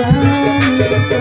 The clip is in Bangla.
জানি।